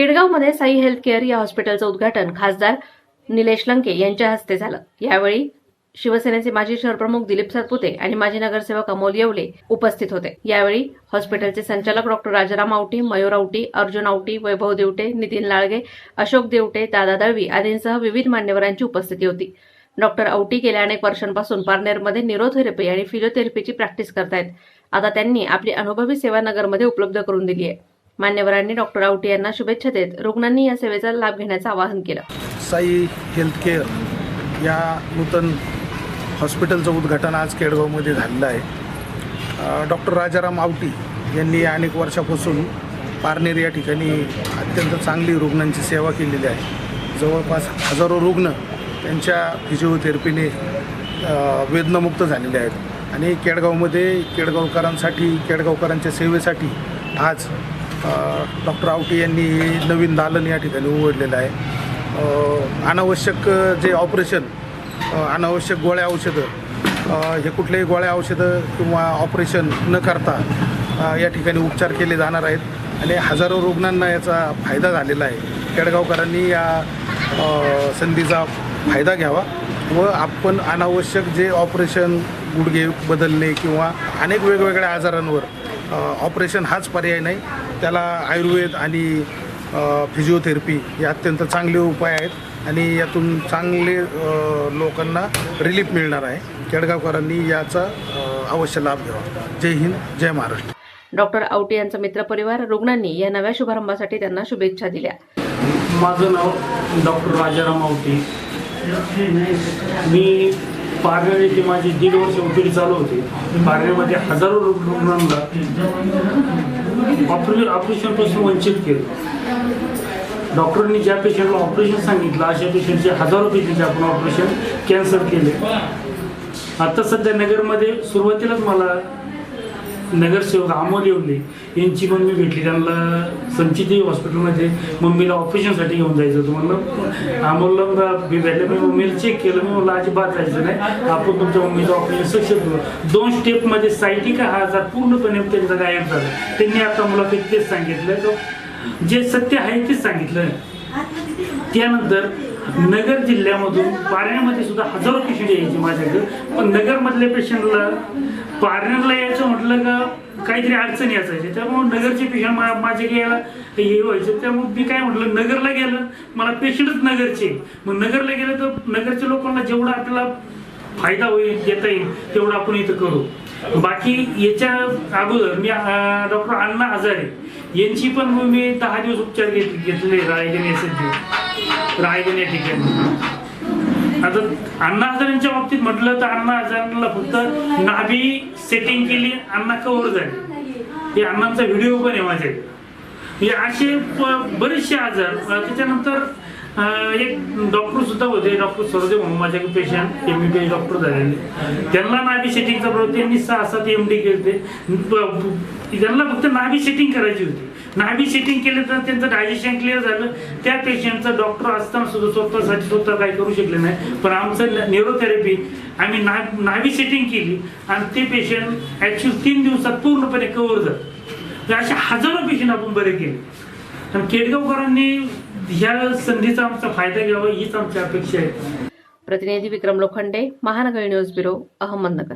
केडगावमध्ये Sai health care या हॉस्पिटलचं उद्घाटन खासदार निलेश लंके यांच्या हस्ते झालं. यावेळी शिवसेनेचे माजी शहरप्रमुख दिलीप सातपुते आणि माजी नगरसेवक अमोल येवले उपस्थित होते. यावेळी हॉस्पिटलचे संचालक डॉक्टर राजाराम आवटी मयूर आवटी अर्जुन आवटी वैभव देवटे नितीन लाळगे अशोक देवटे दादा दळवी आदींसह विविध मान्यवरांची उपस्थिती होती. डॉक्टर औटी गेल्या अनेक वर्षांपासून पारनेरमध्ये न्यूरोथेरपी आणि फिजिओथेरपीची प्रॅक्टिस करतायत. आता त्यांनी आपली अनुभवी सेवा नगरमध्ये उपलब्ध करून दिली आहे. मान्यवरांनी डॉक्टर आवटे यांना शुभेच्छा देत रुग्णांनी या सेवेचा लाभ घेण्याचं आवाहन केलं. साई हेल्थ केअर या नूतन हॉस्पिटलचं उद्घाटन आज केडगावमध्ये झालेलं आहे. डॉक्टर राजाराम आवटी यांनी अनेक वर्षापासून पारनेर या ठिकाणी अत्यंत चांगली रुग्णांची सेवा केलेली आहे. जवळपास हजारो रुग्ण त्यांच्या फिजिओथेरपीने वेदनामुक्त झालेले आहेत. आणि केडगावमध्ये केडगावकरांसाठी केडगावकरांच्या सेवेसाठी आज डॉक्टर आवटे यांनी नवीन दालन या ठिकाणी उघडलेलं आहे. अनावश्यक जे ऑपरेशन अनावश्यक गोळ्या औषधं हे कुठलेही गोळ्या औषधं किंवा ऑपरेशन न करता या ठिकाणी उपचार केले जाणार आहेत. आणि हजारो रुग्णांना याचा फायदा झालेला आहे. केडगावकरांनी या संधीचा फायदा घ्यावा व आपण अनावश्यक जे ऑपरेशन गुडघे बदलणे किंवा अनेक वेगवेगळ्या आजारांवर ऑपरेशन हाच पर्याय नाही. त्याला आयुर्वेद आणि फिजिओथेरपी हे अत्यंत चांगले उपाय आहेत आणि यातून चांगले लोकांना रिलीफ मिळणार आहे. केडगावकरांनी याचा अवश्य लाभ घ्यावा. जय हिंद जय महाराष्ट्र. डॉक्टर आवटी यांचा मित्रपरिवार रुग्णांनी या नव्या शुभारंभासाठी त्यांना शुभेच्छा दिल्या. माझं नाव डॉक्टर राजाराम आवटी. मी पारनेर येथे माझी दीड वर्ष ओपीडी चालू होती. पारनेरमध्ये हजारो रुग्णांना ऑपरे ऑपरेशनपासून वंचित केलं. डॉक्टरांनी ज्या पेशंटला ऑपरेशन सांगितलं अशा पेशंटचे हजारो पेशंटचे आपण ऑपरेशन कॅन्सल केले. आता सध्या नगरमध्ये सुरुवातीलाच मला नगरसेवक अमोल येवले यांची मम्मी भेटली. त्यांना संचिती हॉस्पिटलमध्ये मम्मीला ऑपरेशनसाठी घेऊन जायचं होतं. म्हणलं अमोलला मी भेटलं मी मम्मीला चेक केलं. मी मला अजिबात जायचं नाही. आपण तुमच्या मम्मीचं ऑपरेशन सक्सेस दोन स्टेपमध्ये सायटिका हा आजार पूर्णपणे त्यांचा गायब झाला. त्यांनी आता मला तेच सांगितलं. जे सत्य आहे तेच सांगितलं. त्यानंतर नगर जिल्ह्यामधून पारण्यामध्ये सुद्धा हजारो पेशंट यायचे माझ्याकडे. पण नगरमधल्या पेशंटला पारण्याला यायचं म्हटलं का काहीतरी अडचणी असायची त्यामुळे नगरचे पेशंट माझ्याकडे यायला हे व्हायचे. त्यामुळे मी काय म्हटलं नगरला गेलं मला पेशंटच नगरचे. मग नगरला गेलं तर नगरच्या लोकांना जेवढा आपल्याला फायदा होईल देता येईल तेवढं आपण इथं करू. बाकी याच्या अगोदर मी डॉक्टर अण्णा हजारे यांची पण मी दहा दिवस उपचार घेत घेतले रायगण एस रायगण या ठिकाणी आता अण्णा हजारांच्या बाबतीत म्हटलं तर अण्णा हजारांना फक्त नाभी सेटिंग केली अण्णा कव्हर झाले. हे अण्णांचा व्हिडिओ पण आहे माझ्या म्हणजे असे प- बरेचसे आजार. त्याच्यानंतर एक डॉक्टर सुद्धा होते डॉक्टर सरोदे म्हणून माझ्या patient M B S doctor झालेले. त्यांना नाभी सेटिंगचा प्रॉब्लेम त्यांनी सहा सात एम डी केले त्यांना फक्त नाभी सेटिंग करायची होती. नाभी सेटिंग केलं तर त्यांचं डायजेशन क्लिअर झालं. त्या पेशंटचं डॉक्टर असताना सुद्धा स्वतःसाठी स्वतः काही करू शकले नाही. पण आमचं न्यूरोथेरपी आम्ही ना नाभी सेटिंग केली आणि ते पेशंट ॲक्च्युअल तीन दिवसात पूर्णपणे कव्हर झालं. म्हणजे तर असे हजारो पेशंट आपण बरे केले. आणि केडगावकरांनी ह्या संधीचा आमचा फायदा घ्यावा हीच आमची अपेक्षा आहे. प्रतिनिधी विक्रम लोखंडे महानगर न्यूज ब्युरो अहमदनगर.